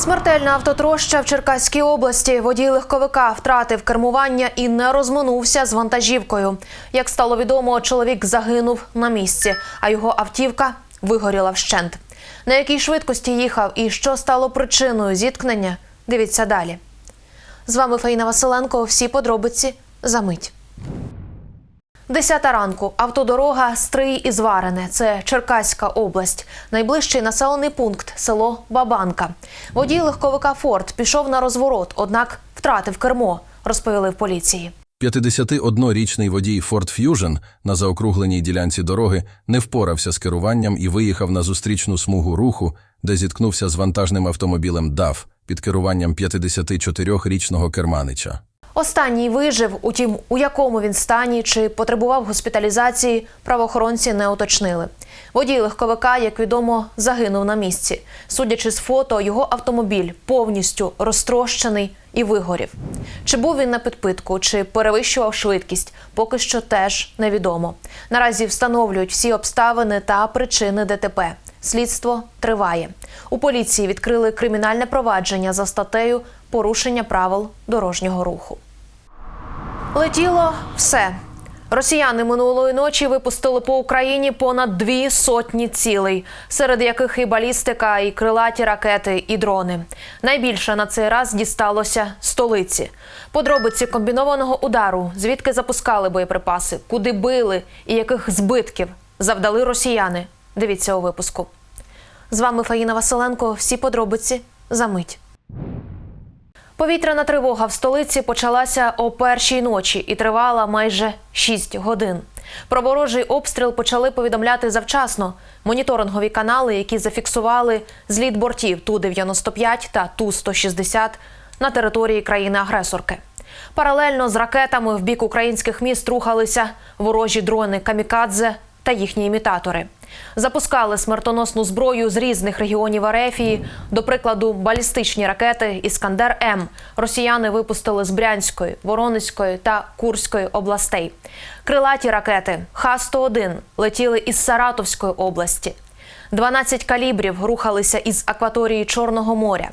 Смертельна автотроща в Черкаській області. Водій легковика втратив кермування і не розминувся з вантажівкою. Як стало відомо, чоловік загинув на місці, а його автівка вигоріла вщент. На якій швидкості їхав і що стало причиною зіткнення? Дивіться далі. З вами Фаїна Василенко. Всі подробиці за мить. Десята ранку. Автодорога Стрий і Зварене. Це Черкаська область. Найближчий населений пункт село Бабанка. Водій легковика Форд пішов на розворот, однак втратив кермо, розповіли в поліції. 51-річний водій Ford Fusion на заокругленій ділянці дороги не впорався з керуванням і виїхав на зустрічну смугу руху, де зіткнувся з вантажним автомобілем DAF під керуванням 54-річного керманича. Останній вижив, утім, у якому він стані чи потребував госпіталізації, правоохоронці не уточнили. Водій легковика, як відомо, загинув на місці. Судячи з фото, його автомобіль повністю розтрощений і вигорів. Чи був він на підпитку, чи перевищував швидкість, поки що теж невідомо. Наразі встановлюють всі обставини та причини ДТП. Слідство триває. У поліції відкрили кримінальне провадження за статтею порушення правил дорожнього руху. Летіло все. Росіяни минулої ночі випустили по Україні понад дві сотні цілей, серед яких і балістика, і крилаті ракети, і дрони. Найбільше на цей раз дісталося столиці. Подробиці комбінованого удару, звідки запускали боєприпаси, куди били і яких збитків завдали росіяни. Дивіться у випуску. З вами Фаїна Василенко. Всі подробиці за мить. Повітряна тривога в столиці почалася о першій ночі і тривала майже 6 годин. Про ворожий обстріл почали повідомляти завчасно. Моніторингові канали, які зафіксували зліт бортів Ту-95 та Ту-160 на території країни-агресорки. Паралельно з ракетами в бік українських міст рухалися ворожі дрони Камікадзе та їхні імітатори. Запускали смертоносну зброю з різних регіонів Арефії. До прикладу, балістичні ракети Іскандер М росіяни випустили з Брянської, Воронезької та Курської областей. Крилаті ракети Х-101 летіли із Саратовської області. 12 калібрів рухалися із акваторії Чорного моря.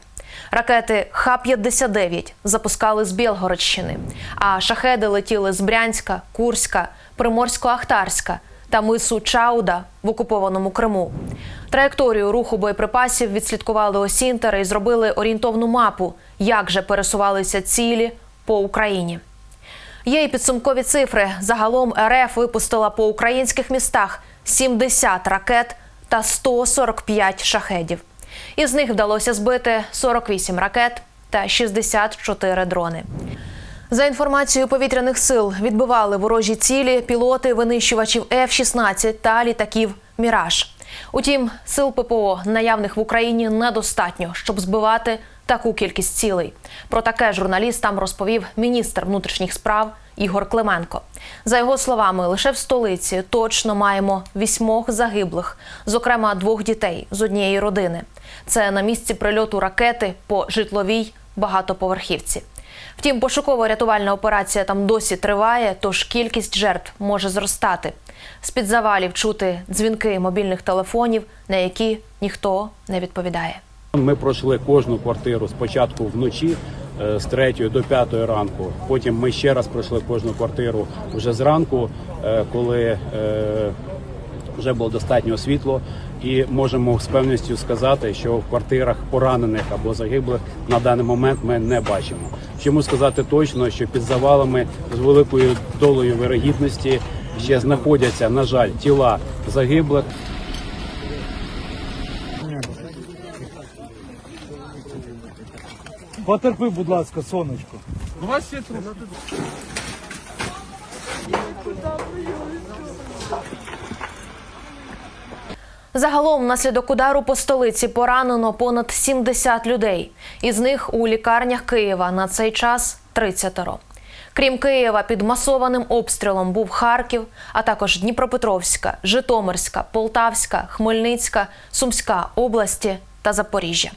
Ракети Х-59 запускали з Білгородщини, а шахеди летіли з Брянська, Курська, Приморсько-Ахтарська та мису Чауда в окупованому Криму. Траєкторію руху боєприпасів відслідкували осінтери і зробили орієнтовну мапу, як же пересувалися цілі по Україні. Є і підсумкові цифри. Загалом РФ випустила по українських містах 70 ракет та 145 шахедів. Із них вдалося збити 48 ракет та 64 дрони. За інформацією повітряних сил, відбивали ворожі цілі пілоти винищувачів F-16 та літаків Міраж. Утім, сил ППО наявних в Україні недостатньо, щоб збивати таку кількість цілей. Про таке журналістам розповів міністр внутрішніх справ Ігор Клименко. За його словами, лише в столиці точно маємо вісьмох загиблих, зокрема двох дітей з однієї родини. Це на місці прильоту ракети по житловій багатоповерхівці. Втім, пошуково-рятувальна операція там досі триває, тож кількість жертв може зростати. З-під завалів чути дзвінки мобільних телефонів, на які ніхто не відповідає. Ми пройшли кожну квартиру спочатку вночі е, з 3 до 5 ранку. Потім ми ще раз пройшли кожну квартиру вже зранку, е, коли е, вже було достатньо світло. І можемо з певністю сказати, що в квартирах поранених або загиблих на даний момент ми не бачимо. Чому сказати точно, що під завалами з великою долею вирогідності ще знаходяться, на жаль, тіла загиблих. Потерпи, будь ласка, сонечко. Загалом, внаслідок удару по столиці поранено понад 70 людей. Із них у лікарнях Києва на цей час 30 -ро. Крім Києва, під масованим обстрілом був Харків, а також Дніпропетровська, Житомирська, Полтавська, Хмельницька, Сумська області та Запоріжжя.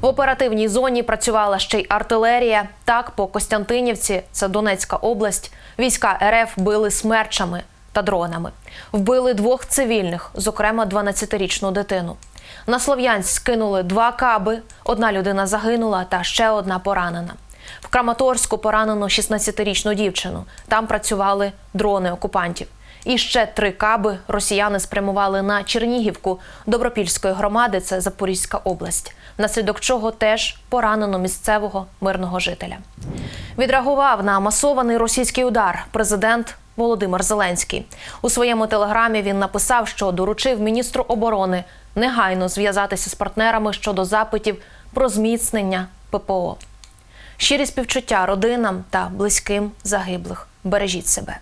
В оперативній зоні працювала ще й артилерія. Так, по Костянтинівці, це Донецька область, війська РФ били смерчами та дронами. Вбили двох цивільних, зокрема 12-річну дитину. На Слов'янськ скинули два каби, одна людина загинула та ще одна поранена. В Краматорську поранено 16-річну дівчину. Там працювали дрони окупантів. І ще три каби росіяни спрямували на Чернігівку Добропільської громади, це Запорізька область, внаслідок чого теж поранено місцевого мирного жителя. Відреагував на масований російський удар президент Володимир Зеленський. У своєму телеграмі він написав, що доручив міністру оборони негайно зв'язатися з партнерами щодо запитів про зміцнення ППО. Щирі співчуття родинам та близьким загиблих. Бережіть себе.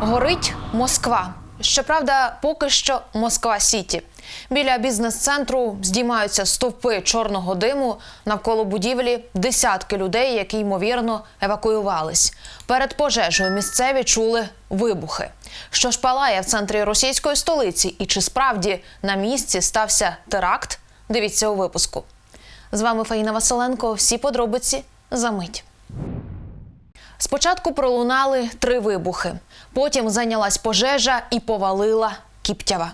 Горить Москва. Щоправда, поки що Москва Сіті. Біля бізнес-центру здіймаються стовпи чорного диму. Навколо будівлі десятки людей, які ймовірно евакуювались. Перед пожежею місцеві чули вибухи. Що ж палає в центрі російської столиці, і чи справді на місці стався теракт? Дивіться у випуску. З вами Фаїна Василенко. Всі подробиці за мить. Спочатку пролунали три вибухи. Потім зайнялась пожежа і повалила Кіптява.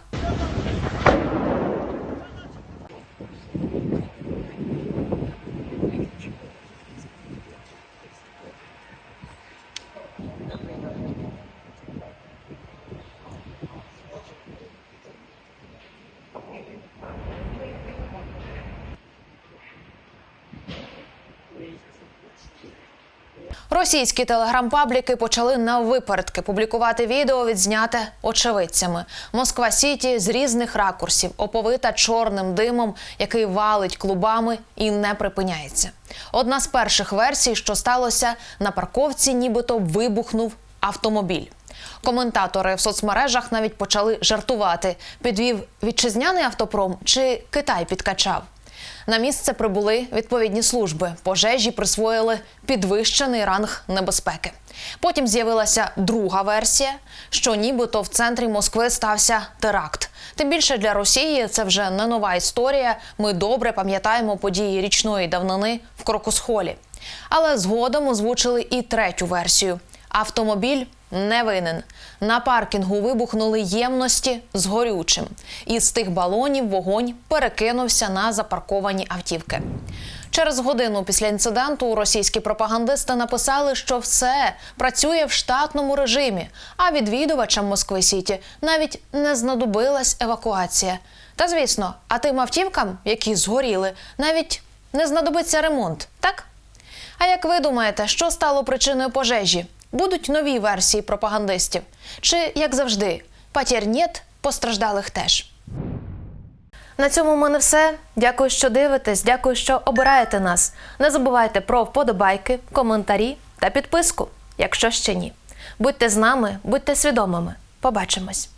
Російські телеграм-пабліки почали на випередки публікувати відео, відзняте очевидцями. Москва Сіті з різних ракурсів, оповита чорним димом, який валить клубами і не припиняється. Одна з перших версій, що сталося на парковці, нібито вибухнув автомобіль. Коментатори в соцмережах навіть почали жартувати: підвів вітчизняний автопром чи Китай підкачав. На місце прибули відповідні служби. Пожежі присвоїли підвищений ранг небезпеки. Потім з'явилася друга версія, що нібито в центрі Москви стався теракт. Тим більше для Росії це вже не нова історія. Ми добре пам'ятаємо події річної давнини в Крокосхолі. Але згодом озвучили і третю версію: автомобіль не винен. На паркінгу вибухнули ємності з горючим. І з тих балонів вогонь перекинувся на запарковані автівки. Через годину після інциденту російські пропагандисти написали, що все працює в штатному режимі, а відвідувачам Москви Сіті навіть не знадобилась евакуація. Та звісно, а тим автівкам, які згоріли, навіть не знадобиться ремонт, так? А як ви думаєте, що стало причиною пожежі? Будуть нові версії пропагандистів? Чи, як завжди, патір нєт, постраждалих теж? На цьому в мене все. Дякую, що дивитесь. Дякую, що обираєте нас. Не забувайте про вподобайки, коментарі та підписку, якщо ще ні. Будьте з нами, будьте свідомими. Побачимось.